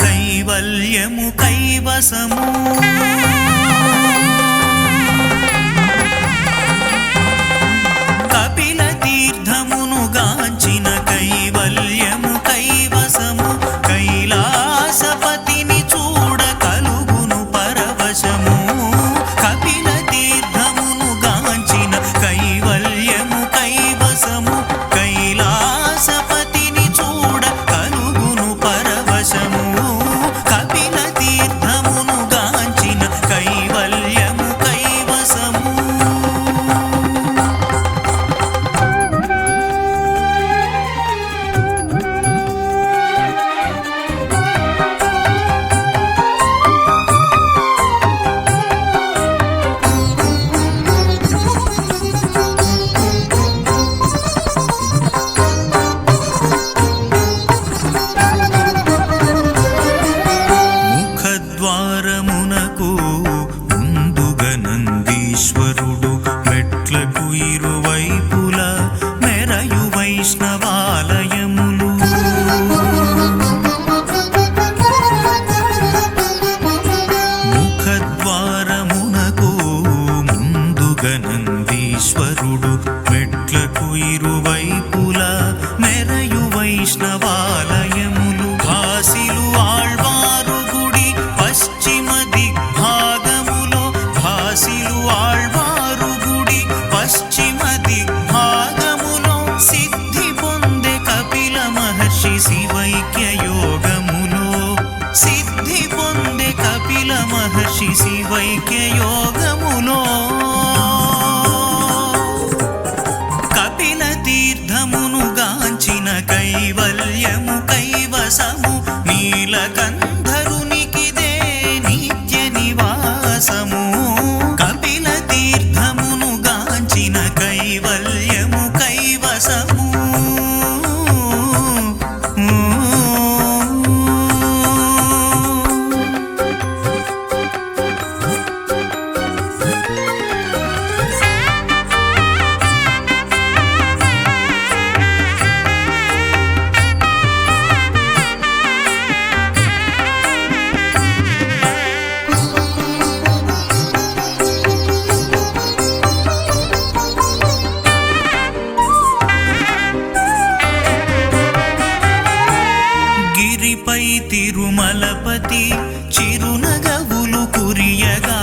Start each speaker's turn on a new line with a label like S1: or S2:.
S1: కైవల్యము కైవసము. కపి వైకే యోగములో కపిల తీర్థమును గాంచిన కైవల్యము కైవసము నీలకంద పై తిరుమలపతి చిరునగవులు కురియగా